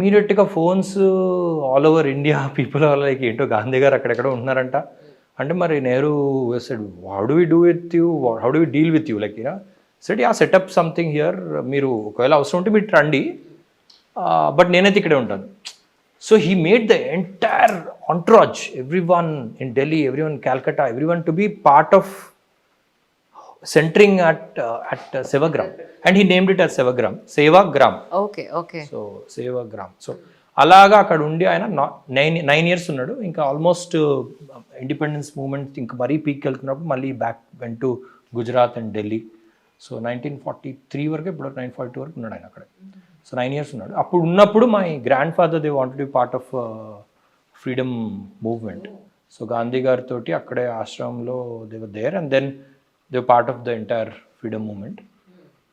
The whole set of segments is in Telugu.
ఇమీడియట్గా phones all over India people like ఏంటో గాంధీ గారు అక్కడెక్కడ ఉంటున్నారంట. అంటే మరి Nehru said how do we do with you how do we deal with you like యూనా set yeah setup something here మీరు ఒకవేళ అవసరం ఉంటే మీరు రండి. బట్ నేనైతే ఇక్కడే ఉంటాను. So he made the entire entourage every one in Delhi every one Calcutta every one to be part of centering at at Sevagram and he named it at Sevagram Sevagram okay okay so Sevagram so అలాగా అక్కడ ఉండి ఆయన నైన్ నైన్ ఇయర్స్ ఉన్నాడు. ఇంకా ఆల్మోస్ట్ ఇండిపెండెన్స్ మూమెంట్ ఇంకా మరీ పీక్ వెళ్తున్నప్పుడు మళ్ళీ back when to Gujarat and Delhi so nineteen forty three వరకు ఇప్పుడు నైన్ ఫార్టీ టూ వరకు ఉన్నాడు ఆయన అక్కడ. సో నైన్ ఇయర్స్ ఉన్నాడు. అప్పుడు ఉన్నప్పుడు my grandfather they wanted be part of freedom movement so Gandhi గారితో అక్కడే ఆశ్రమంలో they were there and then they were part of the entire freedom movement.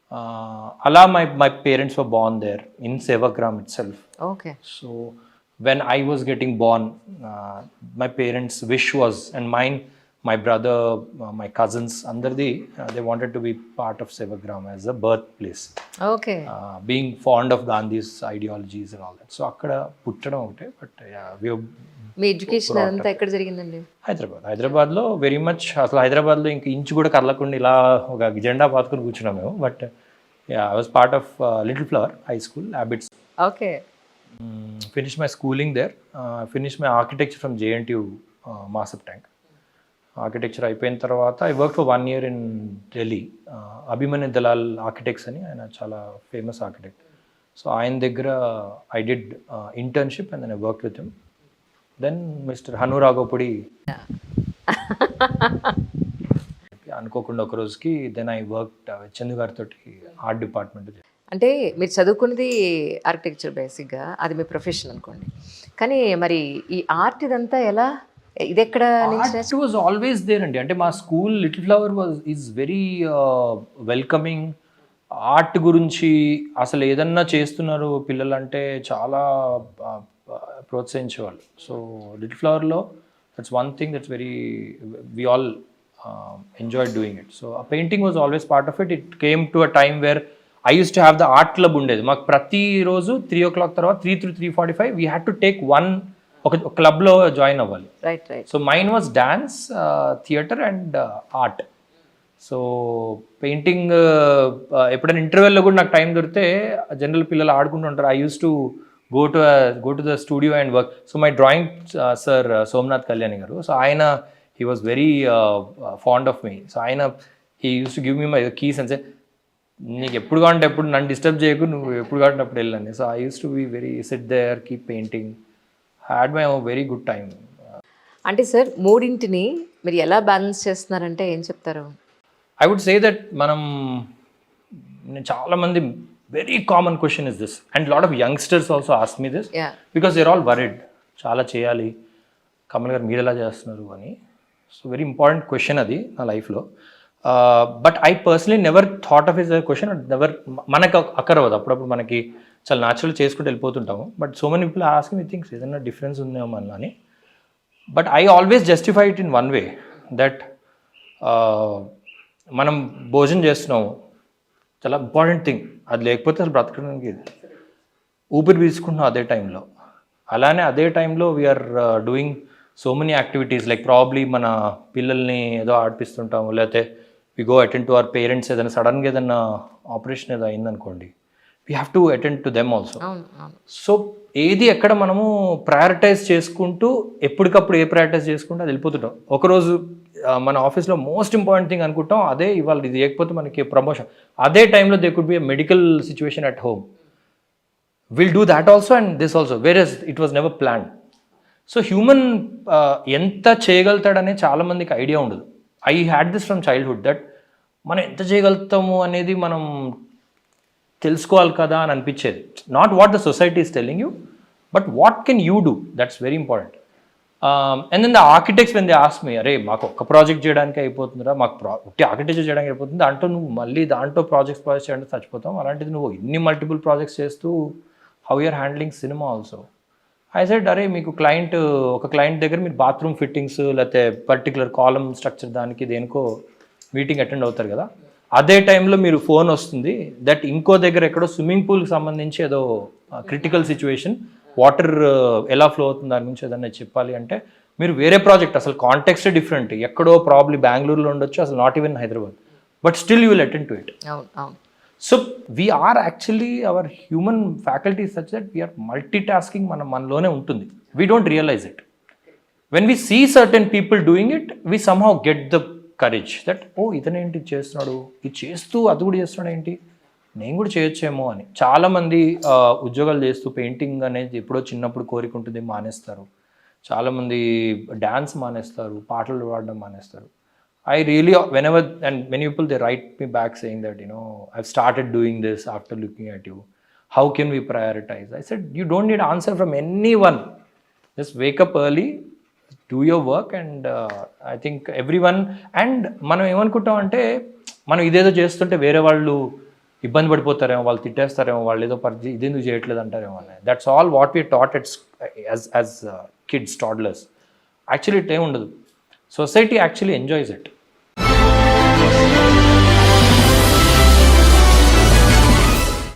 Uh, Allah, my, my parents were born there in Sevagram itself. Okay. So when I was getting born, uh, my parents' wish was, and mine, my brother, uh, my cousins, Andardi, uh, they wanted to be part of Sevagram as a birthplace. Okay. Uh, being fond of Gandhi's ideologies and all that. So, akkada puttadam okate, but yeah, we were మీ ఎడ్యుకేషన్ అదంతా ఎక్కడ జరిగిందండి? హైదరాబాద్. హైదరాబాద్లో వెరీ మచ్ అసలు హైదరాబాద్లో ఇంక ఇంచు కూడా కదలకుండా ఇలా ఒక జెండా పాతుకొని కూర్చున్నాం మేము. But I was part of Little Flower high school habits okay schooling there. Uh, finished my architecture from JNTU uh, Massive Tank. Architecture అయిపోయిన తర్వాత I work for one year in Delhi Abhimanyu Dalal architects అని ఆయన చాలా ఫేమస్ ఆర్కిటెక్ట్ సో ఆయన దగ్గర I did internship and then I work with him then mister Hanu Raghavapudi అనుకోకుండా ఒక రోజుకి దెన్ ఐ వర్క్ చందు గారితో ఆర్ట్ డిపార్ట్మెంట్ అంటే మీరు చదువుకున్నది ఆర్కిటెక్చర్ బేసిక్గా అది మీ ప్రొఫెషన్ అనుకోండి. కానీ మరి ఈ ఆర్ట్ ఇదంతా ఎలా? ఇది ఎక్కడ వాజ్ ఆల్వేస్ దేర్ అండి. అంటే మా school Little Flower was is very welcoming art గురించి అసలు ఏదన్నా చేస్తున్నారు పిల్లలు అంటే చాలా uh, ప్రోత్సహించేవాళ్ళు. So little ఫ్లవర్లో that's one thing that's very we all enjoy doing it. So ఆ painting was always part of it. It came to a time where I use to have the art club ఉండేది. మాకు ప్రతిరోజు త్రీ ఓ క్లాక్ తర్వాత three three three forty five we had to take one ఒక క్లబ్లో జాయిన్ అవ్వాలి. Right right so mine was dance theatre and art so painting ఎప్పుడైనా ఇంటర్వెల్లో కూడా నాకు టైం దొరికితే జనరల్ పిల్లలు ఆడుకుంటుంటారు I use to go to go to the studio and work so my drawing sir Somnath Kalyani గారు సో ఆయన he was very fond of me so ఆయన he use to give me my keys and say నీకు ఎప్పుడు కావాలంటే ఎప్పుడు నన్ను డిస్టర్బ్ చేయకు నువ్వు ఎప్పుడు కావాలంటే అప్పుడు వెళ్ళండి so I use to be very sat there keep painting had my very good time అంటే సార్ మూడింటిని మీరు ఎలా బ్యాలెన్స్ చేస్తున్నారంటే ఏం చెప్తారు? ఐ వుడ్ సే దట్ మనం నేను చాలా మంది very common question is this and lot of youngsters also ask me this because there all worried చాలా చేయాలి కమల్ గారు మీరు ఎలా చేస్తున్నారు? అని. సో వెరీ ఇంపార్టెంట్ క్వశ్చన్ అది నా లైఫ్లో but I personally never thought of is question never మనకు అక్కరవదు అప్పుడప్పుడు మనకి చాలా న్యాచురల్ చేసుకుంటూ వెళ్ళిపోతుంటాము. But so many people ask me things ఏదైనా డిఫరెన్స్ ఉందేమో మనలో అని but I always justify it in one way that మనం భోజనం చేస్తున్నాము చాలా ఇంపార్టెంట్ థింగ్ అది లేకపోతే అసలు బ్రతకడానికి ఊపిరి పీల్చుకుంటున్నాం అదే టైంలో అలానే అదే టైంలో we're doing so many activities like probably మన పిల్లల్ని ఏదో ఆడిపిస్తుంటాము లేకపోతే we go attend to our parents ఏదైనా సడన్గా ఏదైనా ఆపరేషన్ ఏదో అయిందనుకోండి we have to attend to them also so ఏది ఎక్కడ మనము ప్రయారిటైజ్ చేసుకుంటూ ఎప్పటికప్పుడు ఏ ప్రయారిటైజ్ చేసుకుంటూ అది వెళ్ళిపోతుంటాం. ఒకరోజు మన ఆఫీస్లో మోస్ట్ ఇంపార్టెంట్ థింగ్ అనుకుంటాం అదే ఇవాళ ఇది. లేకపోతే మనకి ప్రమోషన్ అదే టైంలో they could be medical situation at home will do that also and this also where as it was never plan so human ఎంత చేయగలుగుతాడనే చాలా మందికి ఐడియా ఉండదు. I had this from childhood that మనం ఎంత చేయగలుగుతాము అనేది మనం తెలుసుకోవాలి కదా అని అనిపించేది. Not what the society is telling you but what can you do that's very important and then the architects when they ask me అరే మాకు ఒక్క ప్రాజెక్ట్ చేయడానికి అయిపోతుందిరా మాకు ప్రా ఒకటి ఆర్కిటెక్చర్ చేయడానికి అయిపోతుంది. దాంట్లో నువ్వు మళ్ళీ దాంట్లో ప్రాజెక్ట్స్ ప్రాజెక్ట్స్ చేయడానికి చచ్చిపోతాం అలాంటిది నువ్వు ఇన్ని మల్టిపుల్ ప్రాజెక్ట్స్ చేస్తూ how you're handling cinema also I said అరే మీకు క్లయింట్ ఒక క్లయింట్ దగ్గర మీరు బాత్రూమ్ ఫిట్టింగ్స్ లేకపోతే పర్టికులర్ కాలం స్ట్రక్చర్ దానికి దేనికో మీటింగ్ అటెండ్ అవుతారు కదా. అదే టైంలో మీరు ఫోన్ వస్తుంది. దట్ ఇంకో దగ్గర ఎక్కడో స్విమ్మింగ్ పూల్కి సంబంధించి ఏదో uh, క్రిటికల్ సిచ్యువేషన్ వాటర్ ఎలా ఫ్లో అవుతుంది దాని గురించి ఏదన్నా చెప్పాలి అంటే మీరు వేరే ప్రాజెక్ట్ అసలు కాంటెక్స్ట్ డిఫరెంట్ ఎక్కడో ప్రాబ్లీ బెంగళూరులో ఉండొచ్చు అసలు not even Hyderabad. But still you will attend to it so we're actually our human faculty such that we're multitasking మన మనలోనే ఉంటుంది. We don't realize it when we see certain people doing it we somehow get the courage that oh ఇతనేంటి చేస్తున్నాడు? ఇది చేస్తూ అది కూడా చేస్తున్నాడు ఏంటి నేను కూడా చేయొచ్చేమో అని. చాలామంది ఉద్యోగాలు చేస్తూ పెయింటింగ్ అనేది ఎప్పుడో చిన్నప్పుడు కోరిక ఉంటుంది మానేస్తారు. చాలామంది డ్యాన్స్ మానేస్తారు పాటలు పాడడం మానేస్తారు. I really whenever and many people they write me back saying that you know I started doing this after looking at you how can we prioritize I said you don't need answer from anyone just wake up early do your work and I think everyone and మనం ఏమనుకుంటాం అంటే మనం ఇదేదో చేస్తుంటే వేరే వాళ్ళు ఇబ్బంది పడిపోతారేమో వాళ్ళు తిట్టేస్తారేమో వాళ్ళు ఏదో పరిధి ఇదెందుకు చేయట్లేదు అంటారేమో అని. That's all what we taught it's as as kids toddlers actually it ఏమి ఉండదు. Society actually enjoys it